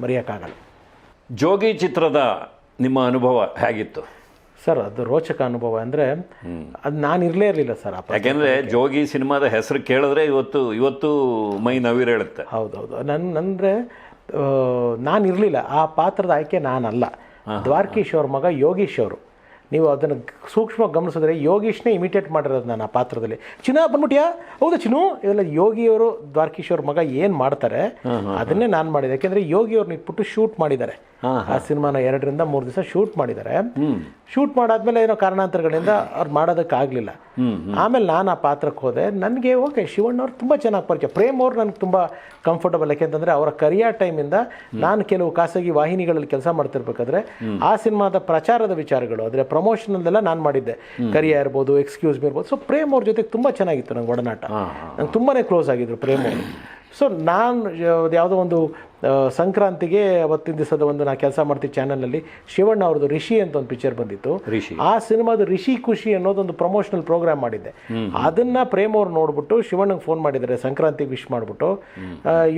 ಮರೆಯೋಕ್ಕಾಗಲ್ಲ. ಜೋಗಿ ಚಿತ್ರದ ನಿಮ್ಮ ಅನುಭವ ಹೇಗಿತ್ತು? ಸರ್ ಅದು ರೋಚಕ ಅನುಭವ ಅಂದರೆ ಅದು ನಾನು ಇರಲೇ ಇರಲಿಲ್ಲ ಸರ್ ಯಾಕೆಂದರೆ ಜೋಗಿ ಸಿನಿಮಾದ ಹೆಸರು ಕೇಳಿದ್ರೆ ಇವತ್ತು ಇವತ್ತು ಮೈ ನವಿರೇಳುತ್ತೆ ಹೌದೌದು. ನನ್ನ ಅಂದರೆ ನಾನು ಇರಲಿಲ್ಲ. ಆ ಪಾತ್ರದ ಆಯ್ಕೆ ನಾನಲ್ಲ. ದ್ವಾರಕೀಶ್ ಅವ್ರ ಮಗ ಯೋಗೀಶ್ ಅವರು. ನೀವು ಅದನ್ನು ಸೂಕ್ಷ್ಮ ಗಮನಿಸಿದ್ರೆ ಯೋಗೀಶ್ನೇ ಇಮಿಟೇಟ್ ಮಾಡಿರೋದು ನಾನು ಆ ಪಾತ್ರದಲ್ಲಿ. ಚಿನ್ನ ಬಂದ್ಬಿಟ್ಯಾ? ಹೌದು ಚಿನ್ನು? ಇದೆಲ್ಲ ಯೋಗಿಯವರು ದ್ವಾರಕೀಶ್ ಅವ್ರ ಮಗ ಏನು ಮಾಡ್ತಾರೆ ಅದನ್ನೇ ನಾನು ಮಾಡಿದೆ ಯಾಕೆಂದರೆ ಯೋಗಿಯವ್ರನ್ನ ಇಟ್ಬಿಟ್ಟು ಶೂಟ್ ಮಾಡಿದ್ದಾರೆ. ಆ ಸಿನಿಮಾನ ಎರಡರಿಂದ ಮೂರು ದಿವಸ ಶೂಟ್ ಮಾಡಿದ್ದಾರೆ. ಶೂಟ್ ಮಾಡಾದ್ಮೇಲೆ ಏನೋ ಕಾರಣಾಂತರಗಳಿಂದ ಅವ್ರು ಮಾಡೋದಕ್ಕಾಗಲಿಲ್ಲ. ಆಮೇಲೆ ನಾನು ಆ ಪಾತ್ರಕ್ಕೆ ಹೋದೆ. ನನಗೆ ಓಕೆ ಶಿವಣ್ಣ ಅವ್ರು ತುಂಬ ಚೆನ್ನಾಗಿ ಪರಿಚಯ. ಪ್ರೇಮ್ ಅವ್ರು ನನಗೆ ತುಂಬ ಕಂಫರ್ಟಬಲ್ ಯಾಕೆಂತಂದರೆ ಅವರ ಕರಿಯರ್ ಟೈಮಿಂದ ನಾನು ಕೆಲವು ಖಾಸಗಿ ವಾಹಿನಿಗಳಲ್ಲಿ ಕೆಲಸ ಮಾಡ್ತಿರ್ಬೇಕಾದ್ರೆ ಆ ಸಿನಿಮಾದ ಪ್ರಚಾರದ ವಿಚಾರಗಳು ಅಂದರೆ ಪ್ರಮೋಷನಲ್ಲೆಲ್ಲ ನಾನು ಮಾಡಿದ್ದೆ. ಕರಿಯ ಇರ್ಬೋದು ಎಕ್ಸ್ಕ್ಯೂಸ್ ಮಿ ಇರ್ಬೋದು. ಸೊ ಪ್ರೇಮ್ ಅವ್ರ ಜೊತೆಗೆ ತುಂಬ ಚೆನ್ನಾಗಿತ್ತು ನಂಗೆ ಒಡನಾಟ. ನಂಗೆ ತುಂಬಾ ಕ್ಲೋಸ್ ಆಗಿದ್ರು ಪ್ರೇಮ್ ಅವರು. ಸೊ ನಾನು ಯಾವುದೋ ಒಂದು ಸಂಕ್ರಾಂತಿಗೆ ಅವತ್ತಿನ ದಿವಸದ ಒಂದು ನಾ ಕೆಲಸ ಮಾಡ್ತೀವಿ ಚಾನಲಲ್ಲಿ ಶಿವಣ್ಣ ಅವ್ರದ್ದು ರಿಷಿ ಅಂತ ಒಂದು ಪಿಕ್ಚರ್ ಬಂದಿತ್ತು. ರಿಷಿ. ಆ ಸಿನಿಮಾದ ರಿಷಿ ಖುಷಿ ಅನ್ನೋದೊಂದು ಪ್ರಮೋಷನಲ್ ಪ್ರೋಗ್ರಾಮ್ ಮಾಡಿದ್ದೆ. ಅದನ್ನ ಪ್ರೇಮ್ ಅವ್ರು ನೋಡ್ಬಿಟ್ಟು ಶಿವಣ್ಣಗೆ ಫೋನ್ ಮಾಡಿದ್ದಾರೆ ಸಂಕ್ರಾಂತಿ ವಿಶ್ ಮಾಡ್ಬಿಟ್ಟು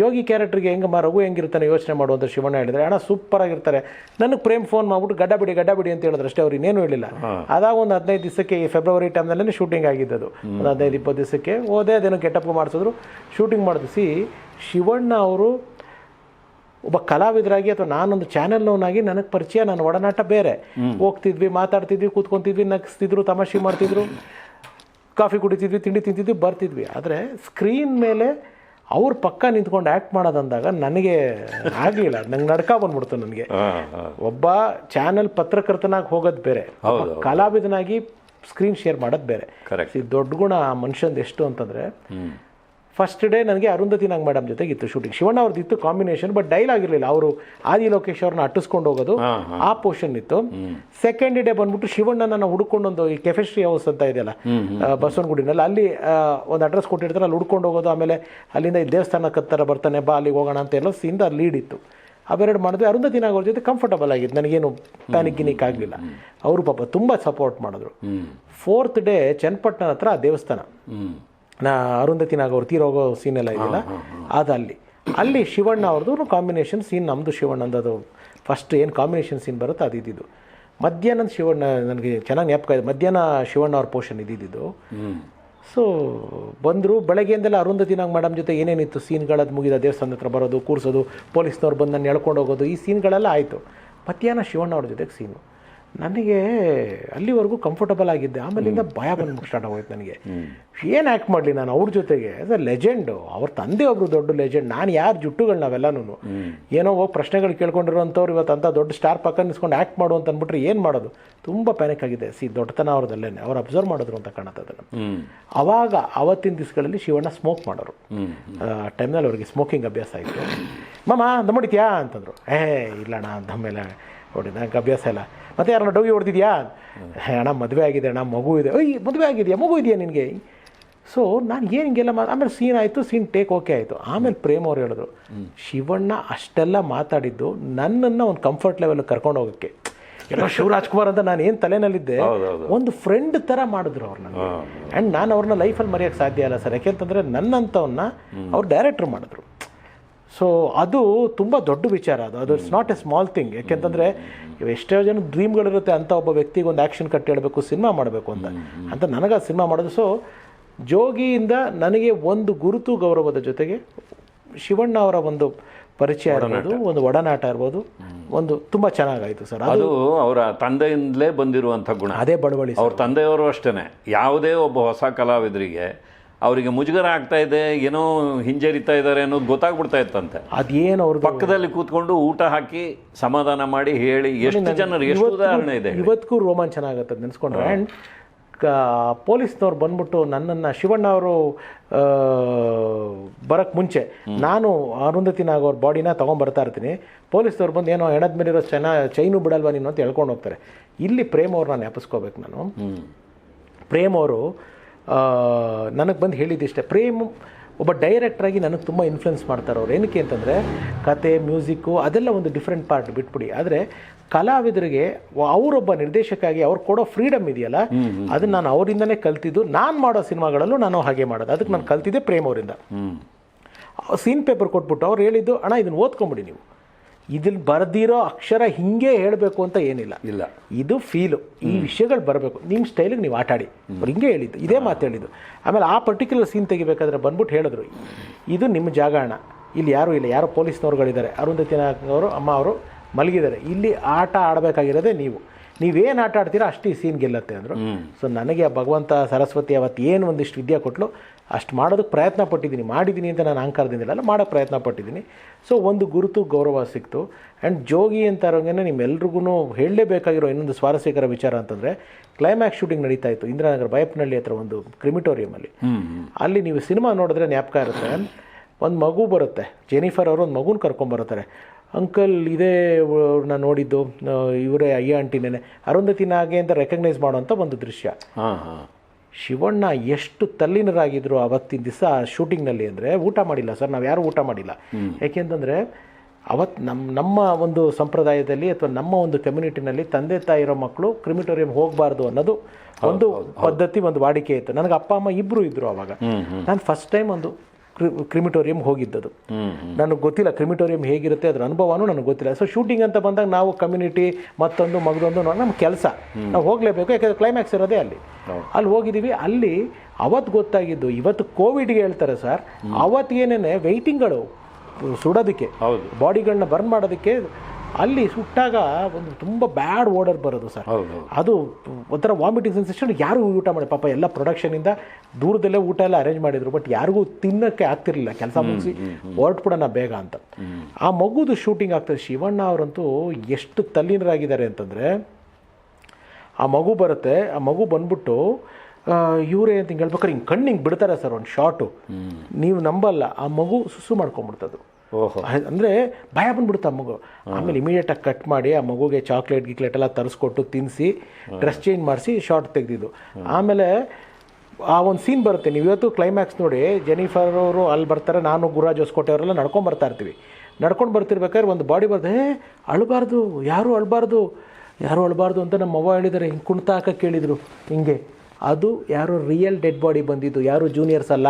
ಯೋಗಿ ಕ್ಯಾರೆಕ್ಟರ್ಗೆ ಹೆಂಗಮ್ಮ ರಘು ಹೆಂಗಿರ್ತಾನೆ ಯೋಚನೆ ಮಾಡುವಂತ ಶಿವಣ್ಣ ಹೇಳಿದ್ರೆ ಅಣ್ಣ ಸೂಪರ್ ಆಗಿರ್ತಾರೆ. ನನಗೆ ಪ್ರೇಮ್ ಫೋನ್ ಮಾಡ್ಬಿಟ್ಟು ಗಡ್ಡ ಬಿಡಿ ಗಡ್ಡ ಬಿಡಿ ಅಂತ ಹೇಳಿದ್ರೆ ಅಷ್ಟೇ ಅವ್ರು ಇನ್ನೇನು ಹೇಳಿಲ್ಲ. ಅದಾಗ ಒಂದು ಹದಿನೈದು ದಿವಸಕ್ಕೆ ಈ ಫೆಬ್ರವರಿ ಟೈಮ್ನಲ್ಲೇ ಶೂಟಿಂಗ್ ಆಗಿದ್ದದು. ಒಂದು ಹದಿನೈದು ಇಪ್ಪತ್ತು ದಿವಸಕ್ಕೆ ಓದೇ ಅದೇನೋ ಗೆಟಪ್ ಮಾಡಿಸಿದ್ರು. ಶೂಟಿಂಗ್ ಮಾಡಿಸಿ ಶಿವಣ್ಣ ಅವರು ಒಬ್ಬ ಕಲಾವಿದರಾಗಿ ಅಥವಾ ನಾನೊಂದು ಚಾನೆಲ್ನವನಾಗಿ ನನಗೆ ಪರಿಚಯ ನನ್ನ ಒಡನಾಟ ಬೇರೆ. ಹೋಗ್ತಿದ್ವಿ ಮಾತಾಡ್ತಿದ್ವಿ ಕೂತ್ಕೊಂತಿದ್ವಿ ನಗಿಸ್ತಿದ್ರು ತಮಾಷೆ ಮಾಡ್ತಿದ್ರು ಕಾಫಿ ಕುಡಿತಿದ್ವಿ ತಿಂಡಿ ತಿಂತಿದ್ವಿ ಬರ್ತಿದ್ವಿ. ಆದರೆ ಸ್ಕ್ರೀನ್ ಮೇಲೆ ಅವ್ರ ಪಕ್ಕ ನಿಂತ್ಕೊಂಡು ಆ್ಯಕ್ಟ್ ಮಾಡೋದಂದಾಗ ನನಗೆ ಆಗಲಿಲ್ಲ. ನಂಗೆ ನಡ್ಕ ಬಂದ್ಬಿಡ್ತು ನನಗೆ. ಒಬ್ಬ ಚಾನೆಲ್ ಪತ್ರಕರ್ತನಾಗಿ ಹೋಗೋದು ಬೇರೆ. ಕಲಾವಿದನಾಗಿ ಸ್ಕ್ರೀನ್ ಶೇರ್ ಮಾಡೋದು ಬೇರೆ. ದೊಡ್ಡ ಗುಣ ಆ ಮನುಷ್ಯಂದು ಎಷ್ಟು ಅಂತಂದರೆ ಫಸ್ಟ್ ಡೇ ನನಗೆ ಅರುಂಧತಿ ನಾಗ್ ಮೇಡಮ್ ಜೊತೆಗಿತ್ತು ಶೂಟಿಂಗ್ ಶಿವಣ್ಣ ಅವ್ರದ್ದು ಇತ್ತು ಕಾಂಬಿನೇಷನ್ ಬಟ್ ಡೈಲಾಗ್ ಇರಲಿಲ್ಲ. ಅವರು ಆದಿ ಲೋಕೇಶ್ ಅವ್ರನ್ನ ಅಟ್ಟಿಸ್ಕೊಂಡು ಹೋಗೋದು ಆ ಪೋರ್ಷನ್ ಇತ್ತು. ಸೆಕೆಂಡ್ ಡೇ ಬಂದ್ಬಿಟ್ಟು ಶಿವಣ್ಣನ ಹುಡ್ಕೊಂಡೊಂದು ಈ ಕೆಫೆಸ್ಟ್ರಿ ಹೌಸ್ ಅಂತ ಇದೆಯಲ್ಲ ಬಸವನಗುಡಿನಲ್ಲಿ ಅಲ್ಲಿ ಒಂದು ಅಡ್ರೆಸ್ ಕೊಟ್ಟಿರ್ತಾರೆ ಅಲ್ಲಿ ಹುಡ್ಕೊಂಡು ಹೋಗೋದು ಆಮೇಲೆ ಅಲ್ಲಿಂದ ಈ ದೇವಸ್ಥಾನಕ್ಕೆ ಹತ್ತರ ಬರ್ತಾನೆ ಬಾ ಅಲ್ಲಿಗೆ ಹೋಗೋಣ ಅಂತ ಎಲ್ಲ ಸೀನ್ದ ಲೀಡ್ ಇತ್ತು. ಅವೆರಡು ಮಾಡಿದ್ವಿ. ಅರುಂಧತಿ ನಾಗ್ ಅವ್ರ ಜೊತೆ ಕಂಫರ್ಟಬಲ್ ಆಗಿತ್ತು. ನನಗೇನು ಪ್ಯಾನಿಕ್ ಗಿನಿಕ್ ಆಗಲಿಲ್ಲ. ಅವರು ಪಾಪ ತುಂಬ ಸಪೋರ್ಟ್ ಮಾಡಿದ್ರು. ಫೋರ್ತ್ ಡೇ ಚನ್ನಪಟ್ಟಣ ಹತ್ರ ಆ ದೇವಸ್ಥಾನ. ನಾ ಅರುಂಧತಿ ನಾಗ್ ಅವ್ರು ತೀರೋಗೋ ಸೀನ್ ಎಲ್ಲ ಇದೆಯಲ್ಲ ಅದು ಅಲ್ಲಿ. ಅಲ್ಲಿ ಶಿವಣ್ಣ ಅವ್ರದ್ದು ಕಾಂಬಿನೇಷನ್ ಸೀನ್ ನಮ್ಮದು ಶಿವಣ್ಣಂದು ಅದು ಫಸ್ಟ್ ಏನು ಕಾಂಬಿನೇಷನ್ ಸೀನ್ ಬರುತ್ತೆ ಅದು ಇದ್ದಿದ್ದು ಮಧ್ಯಾಹ್ನದ ಶಿವಣ್ಣ ನನಗೆ ಚೆನ್ನಾಗಿ ಜ್ಞಾಪಕ ಇದೆ. ಮಧ್ಯಾಹ್ನ ಶಿವಣ್ಣ ಅವ್ರ ಪೋರ್ಷನ್ ಇದ್ದಿದ್ದು ಸೊ ಬಂದರು ಬೆಳಗ್ಗೆಯಿಂದೆಲ್ಲ ಅರುಂಧತಿ ನಾಗ್ ಮೇಡಮ್ ಜೊತೆ ಏನೇನಿತ್ತು? ಸೀನ್ಗಳದ್ದು ಮುಗಿದ ದೇವಸ್ಥಾನದ ಹತ್ರ ಬರೋದು ಕೂರಿಸೋದು ಪೊಲೀಸ್ನವ್ರು ಬಂದು ನನ್ನ ಎಳ್ಕೊಂಡು ಹೋಗೋದು ಈ ಸೀನ್ಗಳೆಲ್ಲ ಆಯಿತು. ಮಧ್ಯಾಹ್ನ ಶಿವಣ್ಣ ಅವ್ರ ಜೊತೆಗೆ ಸೀನು ನನಗೆ ಅಲ್ಲಿವರೆಗೂ ಕಂಫರ್ಟಬಲ್ ಆಗಿದ್ದೆ. ಆಮೇಲಿಂದ ಭಯ ಬಂದು ಸ್ಟಾರ್ಟ್ ಆಗೋಯ್ತು ನನಗೆ. ಏನು ಆ್ಯಕ್ಟ್ ಮಾಡಲಿ ನಾನು ಅವ್ರ ಜೊತೆಗೆ? ಆಸ್ ಅ ಲೆಜೆಂಡು ಅವ್ರ ತಂದೆ ಒಬ್ಬರು ದೊಡ್ಡ ಲೆಜೆಂಡ್ ನಾನು ಯಾರು ಜುಟ್ಟುಗಳು ನಾವೆಲ್ಲನೂ ಏನೋ ಹೋಗಿ ಪ್ರಶ್ನೆಗಳು ಕೇಳ್ಕೊಂಡಿರೋಂಥವ್ರು ಇವತ್ತು ಅಂತ ದೊಡ್ಡ ಸ್ಟಾರ್ ಪಕ್ಕ ನಿಸ್ಕೊಂಡು ಆ್ಯಕ್ಟ್ ಮಾಡು ಅಂತ ಅಂದ್ಬಿಟ್ರೆ ಏನು ಮಾಡೋದು? ತುಂಬ ಪ್ಯಾನಿಕ್ ಆಗಿದೆ. ಸಿ ದೊಡ್ಡತನ ಅವ್ರದಲ್ಲೇ ಅವ್ರು ಅಬ್ಸರ್ವ್ ಮಾಡಿದ್ರು ಅಂತ ಕಾಣುತ್ತೆ ಅದನ್ನು. ಅವಾಗ ಅವತ್ತಿನ ದಿವಸಗಳಲ್ಲಿ ಶಿವಣ್ಣ ಸ್ಮೋಕ್ ಮಾಡೋರು. ಆ ಟೈಮ್ನಲ್ಲಿ ಅವ್ರಿಗೆ ಸ್ಮೋಕಿಂಗ್ ಅಭ್ಯಾಸ ಆಯಿತು. ಮಾಮ ಮಾಡಿದ್ಯಾ ಅಂತಂದರು. ಏ ಇಲ್ಲಣ್ಣ ದಮ್ಮೆಲ್ಲ ನೋಡಿ ನಂಗೆ ಅಭ್ಯಾಸ ಇಲ್ಲ. ಮತ್ತೆ ಯಾರನ್ನ ಡೋಗಿ ಹೊಡೆದಿದ್ಯಾ? ಅಣ್ಣ ಮದುವೆ ಆಗಿದೆ ಅಣ್ಣ ಮಗು ಇದೆ. ಅಯ್ಯ ಮದುವೆ ಆಗಿದೆಯಾ? ಮಗು ಇದೆಯಾ ನಿನಗೆ? ಸೊ ನಾನು ಏನು ಹಿಂಗೆಲ್ಲ ಮಾ ಆಮೇಲೆ ಸೀನ್ ಆಯಿತು ಸೀನ್ ಟೇಕ್ ಓಕೆ ಆಯಿತು. ಆಮೇಲೆ ಪ್ರೇಮ್ ಅವ್ರು ಹೇಳಿದ್ರು ಶಿವಣ್ಣ ಅಷ್ಟೆಲ್ಲ ಮಾತಾಡಿದ್ದು ನನ್ನನ್ನು ಒಂದು ಕಂಫರ್ಟ್ ಲೆವೆಲ್ ಕರ್ಕೊಂಡು ಹೋಗೋಕ್ಕೆ. ಎಲ್ಲ ಶಿವರಾಜ್ ಕುಮಾರ್ ಅಂತ ನಾನು ಏನು ತಲೆನಲ್ಲಿದ್ದೆ. ಒಂದು ಫ್ರೆಂಡ್ ಥರ ಮಾಡಿದ್ರು ಅವ್ರು ನನಗೆ. ಆ್ಯಂಡ್ ನಾನು ಅವ್ರನ್ನ ಲೈಫಲ್ಲಿ ಮರೆಯೋಕ್ಕೆ ಸಾಧ್ಯ ಇಲ್ಲ ಸರ್. ಯಾಕೆಂತಂದರೆ ನನ್ನಂಥವನ್ನ ಅವ್ರು ಡೈರೆಕ್ಟ್ರ್ ಮಾಡಿದ್ರು. ಸೊ ಅದು ತುಂಬ ದೊಡ್ಡ ವಿಚಾರ ಅದು. ಅದು it's not a small thing ಯಾಕೆಂತಂದರೆ ಎಷ್ಟೋ ಜನ ಡ್ರೀಮ್ಗಳಿರುತ್ತೆ ಅಂತ ಒಬ್ಬ ವ್ಯಕ್ತಿಗೆ ಒಂದು ಆ್ಯಕ್ಷನ್ ಕಟ್ ಹೇಳಬೇಕು ಸಿನಿಮಾ ಮಾಡಬೇಕು ಅಂತ. ಅಂತ ನನಗೆ ಆ ಸಿನಿಮಾ ಮಾಡೋದು. ಸೊ ಜೋಗಿಯಿಂದ ನನಗೆ ಒಂದು ಗುರುತು ಗೌರವದ ಜೊತೆಗೆ ಶಿವಣ್ಣ ಅವರ ಒಂದು ಪರಿಚಯ ಇರ್ಬೋದು ಒಂದು ಒಡನಾಟ ಇರ್ಬೋದು. ಒಂದು ತುಂಬ ಚೆನ್ನಾಗಾಯ್ತು ಸರ್. ಅದು ಅದು ಅವರ ತಂದೆಯಿಂದಲೇ ಬಂದಿರುವಂಥ ಗುಣ. ಅದೇ ಬಡವಳಿ ಅವ್ರ ತಂದೆಯವರು ಅಷ್ಟೇ ಯಾವುದೇ ಒಬ್ಬ ಹೊಸ ಕಲಾವಿದರಿಗೆ ಅವರಿಗೆ ಮುಜುಗರ ಆಗ್ತಾ ಇದೆ ಏನೋ ಹಿಂಜರಿತಾ ಇದ್ದಾರೆ ಅನ್ನೋದು ಗೊತ್ತಾಗ್ಬಿಡ್ತಾ ಇತ್ತಂತೆ. ಅದೇನು ಅವ್ರ ಪಕ್ಕದಲ್ಲಿ ಕೂತ್ಕೊಂಡು ಊಟ ಹಾಕಿ ಸಮಾಧಾನ ಮಾಡಿ ಹೇಳಿ ಎಷ್ಟು ಜನರು ಎಷ್ಟು ಉದಾಹರಣೆ ಇದೆ ಇವತ್ತಿಗೂ ರೋಮಾಂಚನ ಆಗುತ್ತೆ ನೆನೆಸ್ಕೊಂಡ್ರೆ. ಆ್ಯಂಡ್ ಪೊಲೀಸ್ನವ್ರು ಬಂದ್ಬಿಟ್ಟು ನನ್ನನ್ನು ಶಿವಣ್ಣ ಅವರು ಬರೋಕ್ಕೆ ಮುಂಚೆ ನಾನು ಅರುಂಧತಿ ನಾಗ್ ಅವ್ರ ಬಾಡಿನ ತೊಗೊಂಬರ್ತಾ ಇರ್ತೀನಿ. ಪೊಲೀಸ್ನವ್ರು ಬಂದು ಏನೋ ಹೆಣದ ಮೇಲಿರೋ ಚೆನ್ನ ಚೈನು ಬಿಡಲ್ವಾ ನೀನು ಅಂತ ಹೇಳ್ಕೊಂಡು ಹೋಗ್ತಾರೆ. ಇಲ್ಲಿ ಪ್ರೇಮ್ ಅವ್ರನ್ನ ನೆನಪಿಸ್ಕೋಬೇಕು ನಾನು. ಹ್ಮ್. ಪ್ರೇಮ್ ಅವರು ನನಗೆ ಬಂದು ಹೇಳಿದ್ದಿಷ್ಟೇ ಪ್ರೇಮ್ ಒಬ್ಬ ಡೈರೆಕ್ಟ್ರಾಗಿ ನನಗೆ ತುಂಬ ಇನ್ಫ್ಲುಯೆನ್ಸ್ ಮಾಡ್ತಾರೆ ಅವ್ರು. ಏನಕ್ಕೆ ಅಂತಂದರೆ ಕತೆ ಮ್ಯೂಸಿಕ್ಕು ಅದೆಲ್ಲ ಒಂದು ಡಿಫ್ರೆಂಟ್ ಪಾರ್ಟ್ ಬಿಟ್ಬಿಡಿ. ಆದರೆ ಕಲಾವಿದರಿಗೆ ಅವರೊಬ್ಬ ನಿರ್ದೇಶಕಾಗಿ ಅವ್ರು ಕೊಡೋ ಫ್ರೀಡಮ್ ಇದೆಯಲ್ಲ ಅದನ್ನು ನಾನು ಅವರಿಂದನೇ ಕಲ್ತಿದ್ದು. ನಾನು ಮಾಡೋ ಸಿನಿಮಾಗಳಲ್ಲೂ ನಾನು ಹಾಗೆ ಮಾಡೋದು. ಅದಕ್ಕೆ ನಾನು ಕಲ್ತಿದ್ದೆ ಪ್ರೇಮ್ ಅವರಿಂದ. ಸೀನ್ ಪೇಪರ್ ಕೊಟ್ಬಿಟ್ಟು ಅವ್ರು ಹೇಳಿದ್ದು ಅಣ್ಣ ಇದನ್ನು ಓದ್ಕೊಂಬಿಡಿ ನೀವು. ಇದನ್ನು ಬರೆದಿರೋ ಅಕ್ಷರ ಹಿಂಗೆ ಹೇಳಬೇಕು ಅಂತ ಏನಿಲ್ಲ. ಇಲ್ಲ. ಇದು ಫೀಲು ಈ ವಿಷಯಗಳು ಬರಬೇಕು. ನಿಮ್ಮ ಸ್ಟೈಲಿಗೆ ನೀವು ಆಟಾಡಿ. ಅವ್ರು ಹಿಂಗೆ ಹೇಳಿದ್ದು ಇದೇ ಮಾತು ಹೇಳಿದ್ದು. ಆಮೇಲೆ ಆ ಪರ್ಟಿಕ್ಯುಲರ್ ಸೀನ್ ತೆಗಿಬೇಕಾದ್ರೆ ಬಂದ್ಬಿಟ್ಟು ಹೇಳಿದ್ರು ಇದು ನಿಮ್ಮ ಜಾಗ ಅಣ್ಣ ಇಲ್ಲಿ ಯಾರೂ ಇಲ್ಲ ಯಾರೋ ಪೊಲೀಸ್ನವ್ರುಗಳಿದ್ದಾರೆ. ಅರುಂಧತಿ ಅವರು ಅಮ್ಮ ಅವರು ಮಲಗಿದ್ದಾರೆ. ಇಲ್ಲಿ ಆಟ ಆಡಬೇಕಾಗಿರೋದೇ ನೀವು. ನೀವೇನು ಆಟ ಆಡ್ತೀರಾ ಅಷ್ಟು ಈ ಸೀನ್ ಗೆಲ್ಲತ್ತೆ ಅಂದರು. ಸೊ ನನಗೆ ಆ ಭಗವಂತ ಸರಸ್ವತಿ ಅವತ್ತು ಏನು ಒಂದಿಷ್ಟು ವಿದ್ಯೆ ಕೊಟ್ಟಲು ಅಷ್ಟು ಮಾಡೋದಕ್ಕೆ ಪ್ರಯತ್ನ ಪಟ್ಟಿದ್ದೀನಿ ಮಾಡಿದ್ದೀನಿ ಅಂತ ನಾನು ಅಹಂಕಾರದಿಂದ ಅಲ್ಲ ಮಾಡೋ ಪ್ರಯತ್ನ ಪಟ್ಟಿದ್ದೀನಿ. ಸೊ ಒಂದು ಗುರುತು ಗೌರವ ಸಿಕ್ತು. ಆ್ಯಂಡ್ ಜೋಗಿ ಅಂತ ಇರೋಂಗೆ ನಿಮ್ಮೆಲ್ರಿಗೂ ಹೇಳಲೇಬೇಕಾಗಿರೋ ಇನ್ನೊಂದು ಸ್ವಾರಸ್ಯಕರ ವಿಚಾರ ಅಂತಂದರೆ ಕ್ಲೈಮ್ಯಾಕ್ಸ್ ಶೂಟಿಂಗ್ ನಡೀತಾ ಇತ್ತು. ಇಂದಿರಾನಗರ ಬೈಪ್ನಹಳ್ಳಿ ಹತ್ರ ಒಂದು ಕ್ರಿಮಿಟೋರಿಯಮಲ್ಲಿ. ಅಲ್ಲಿ ನೀವು ಸಿನಿಮಾ ನೋಡಿದ್ರೆ ಜ್ಞಾಪಕ ಇರುತ್ತೆ. ಒಂದು ಮಗು ಬರುತ್ತೆ. ಜೆನಿಫರ್ ಅವರು ಒಂದು ಮಗುನ ಕರ್ಕೊಂಬರ್ತಾರೆ ಅಂಕಲ್ ಇದೇ ನಾನು ನೋಡಿದ್ದು ಇವರೇ ಅಯ್ಯ ಆಂಟಿನೇ ಅರುಂಧತಿ ಹಾಗೆ ಅಂತ ರೆಕಗ್ನೈಸ್ ಮಾಡುವಂಥ ಒಂದು ದೃಶ್ಯ. ಹಾ ಹಾ. ಶಿವಣ್ಣ ಎಷ್ಟು ತಲ್ಲಿನರಾಗಿದ್ದರು ಅವತ್ತಿನ ದಿವಸ ಶೂಟಿಂಗ್ನಲ್ಲಿ ಅಂದರೆ ಊಟ ಮಾಡಿಲ್ಲ ಸರ್ ನಾವು ಯಾರೂ ಊಟ ಮಾಡಿಲ್ಲ. ಯಾಕೆಂತಂದರೆ ಅವತ್ತು ನಮ್ಮ ನಮ್ಮ ಒಂದು ಸಂಪ್ರದಾಯದಲ್ಲಿ ಅಥವಾ ನಮ್ಮ ಒಂದು ಕಮ್ಯುನಿಟಿನಲ್ಲಿ ತಂದೆ ತಾಯಿ ಇರೋ ಮಕ್ಕಳು ಕ್ರಿಮಿಟೋರಿಯಂ ಹೋಗಬಾರ್ದು ಅನ್ನೋದು ಒಂದು ಪದ್ಧತಿ ಒಂದು ವಾಡಿಕೆ ಇತ್ತು. ನನಗೆ ಅಪ್ಪ ಅಮ್ಮ ಇಬ್ಬರು ಇದ್ದರು ಅವಾಗ. ನಾನು ಫಸ್ಟ್ ಟೈಮ್ ಒಂದು ಕ್ರಿಮಿಟೋರಿಯಂ ಹೋಗಿದ್ದದು. ನನಗೆ ಗೊತ್ತಿಲ್ಲ ಕ್ರಿಮಿಟೋರಿಯಂ ಹೇಗಿರುತ್ತೆ ಅದ್ರ ಅನುಭವನೂ ನನಗೆ ಗೊತ್ತಿಲ್ಲ. ಸೊ ಶೂಟಿಂಗ್ ಅಂತ ಬಂದಾಗ ನಾವು ಕಮ್ಯುನಿಟಿ ಮತ್ತೊಂದು ಮಗದೊಂದು ನಮ್ಮ ಕೆಲಸ. ನಾವು ಹೋಗಲೇಬೇಕು ಯಾಕಂದರೆ ಕ್ಲೈಮ್ಯಾಕ್ಸ್ ಇರೋದೇ ಅಲ್ಲಿ. ಅಲ್ಲಿ ಹೋಗಿದ್ದೀವಿ ಅಲ್ಲಿ ಅವತ್ತು ಗೊತ್ತಾಗಿದ್ದು ಇವತ್ತು ಕೋವಿಡ್ಗೆ ಹೇಳ್ತಾರೆ ಸರ್ ಅವತ್ತಿಗೇನೇ ವೆಯ್ಟಿಂಗ್ಗಳು ಸುಡೋದಕ್ಕೆ ಹೌದು. ಬಾಡಿಗಳನ್ನ ಬರ್ನ್ ಮಾಡೋದಕ್ಕೆ ಅಲ್ಲಿ ಸುಟ್ಟಾಗ ಒಂದು ತುಂಬ ಬ್ಯಾಡ್ ಓಡರ್ ಬರೋದು ಸರ್. ಅದು ಒಂಥರ ವಾಮಿಟಿಂಗ್ ಸೆನ್ಸೇಷನ್ ಯಾರು ಊಟ ಮಾಡಿ ಪಾಪ ಎಲ್ಲ ಪ್ರೊಡಕ್ಷನಿಂದ ದೂರದಲ್ಲೇ ಊಟ ಎಲ್ಲ ಅರೇಂಜ್ ಮಾಡಿದ್ರು ಬಟ್ ಯಾರಿಗೂ ತಿನ್ನಕ್ಕೆ ಆಗ್ತಿರ್ಲಿಲ್ಲ ಕೆಲಸ ಮುಗಿಸಿ ಹೊರಟ್ಬಿಡೋಣ ಬೇಗ ಅಂತ. ಆ ಮಗುದು ಶೂಟಿಂಗ್ ಆಗ್ತದೆ ಶಿವಣ್ಣ ಅವರಂತೂ ಎಷ್ಟು ತಲ್ಲೀನರಾಗಿದ್ದಾರೆ ಅಂತಂದರೆ ಆ ಮಗು ಬರುತ್ತೆ ಆ ಮಗು ಬಂದ್ಬಿಟ್ಟು ಇವರೇ ಅಂತ ಹಿಂಗೆ ಹೇಳ್ಬೇಕಾದ್ರೆ ಹಿಂಗೆ ಕಣ್ಣು ಹಿಂಗೆ ಬಿಡ್ತಾರೆ ಸರ್ ಒಂದು ಶಾರ್ಟು ನೀವು ನಂಬಲ್ಲ ಆ ಮಗು ಸುಸು ಮಾಡ್ಕೊಂಬಿಡ್ತದು ಓಹೋ. ಅಂದರೆ ಭಯ ಬಂದ್ಬಿಡುತ್ತೆ ಆ ಮಗು. ಆಮೇಲೆ ಇಮಿಡಿಯೇಟಾಗಿ ಕಟ್ ಮಾಡಿ ಆ ಮಗುಗೆ ಚಾಕ್ಲೇಟ್ ಗಿಕ್ಲೇಟ್ ಎಲ್ಲ ತರಿಸ್ಕೊಟ್ಟು ತಿನ್ನಿಸಿ ಡ್ರೆಸ್ ಚೇಂಜ್ ಮಾಡಿಸಿ ಶಾರ್ಟ್ ತೆಗೆದಿದ್ದು. ಆಮೇಲೆ ಆ ಒಂದು ಸೀನ್ ಬರುತ್ತೆ. ನೀವು ಇವತ್ತು ಕ್ಲೈಮ್ಯಾಕ್ಸ್ ನೋಡಿ ಜೆನಿಫರ್ ಅವರು ಅಲ್ಲಿ ಬರ್ತಾರೆ ನಾನು ಗುರುರಾಜ್ ಹೊಸಕೋಟೆ ಅವರೆಲ್ಲ ನಡ್ಕೊಂಡು ಬರ್ತಾ ಇರ್ತೀವಿ. ನಡ್ಕೊಂಡು ಬರ್ತಿರ್ಬೇಕಾದ್ರೆ ಒಂದು ಬಾಡಿ ಬರ್ತದೆ ಏ ಅಳಬಾರ್ದು ಯಾರೂ ಅಳಬಾರ್ದು? ಯಾರೂ ಅಳಬಾರ್ದು ಅಂತ ನಮ್ಮ ಅವ್ವ ಹೇಳಿದ್ದಾರೆ ಹಿಂಗೆ ಕುಣ್ತಾ ಹಾಕಕ್ಕೆ ಕೇಳಿದರು ಹಿಂಗೆ. ಅದು ಯಾರು ರಿಯಲ್ ಡೆಡ್ ಬಾಡಿ ಬಂದಿದ್ದು ಯಾರು ಜೂನಿಯರ್ಸ್ ಅಲ್ಲ.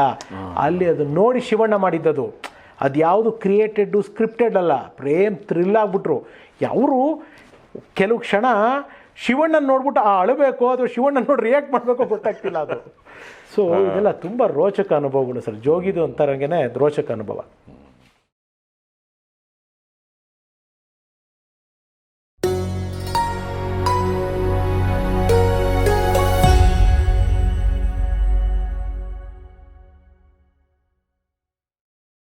ಅಲ್ಲಿ ಅದು ನೋಡಿ ಶಿವಣ್ಣ ಮಾಡಿದ್ದದು. ಅದು ಯಾವುದು ಕ್ರಿಯೇಟೆಡ್ಡು ಸ್ಕ್ರಿಪ್ಟೆಡ್ ಅಲ್ಲ. ಪ್ರೇಮ್ ಥ್ರಿಲ್ ಆಗ್ಬಿಟ್ರು. ಅವರು ಕೆಲವು ಕ್ಷಣ ಶಿವಣ್ಣನ ನೋಡ್ಬಿಟ್ಟು ಆ ಅಳಬೇಕು ಅಥವಾ ಶಿವಣ್ಣನ ನೋಡಿ ರಿಯಾಕ್ಟ್ ಮಾಡಬೇಕು ಗೊತ್ತಾಗ್ತಿಲ್ಲ ಅದು. ಸೊ ಇದೆಲ್ಲ ತುಂಬ ರೋಚಕ ಅನುಭವಗಳು ಸರ್. ಜೋಗಿದು ಅಂತಾರಂಗೆ ರೋಚಕ ಅನುಭವ.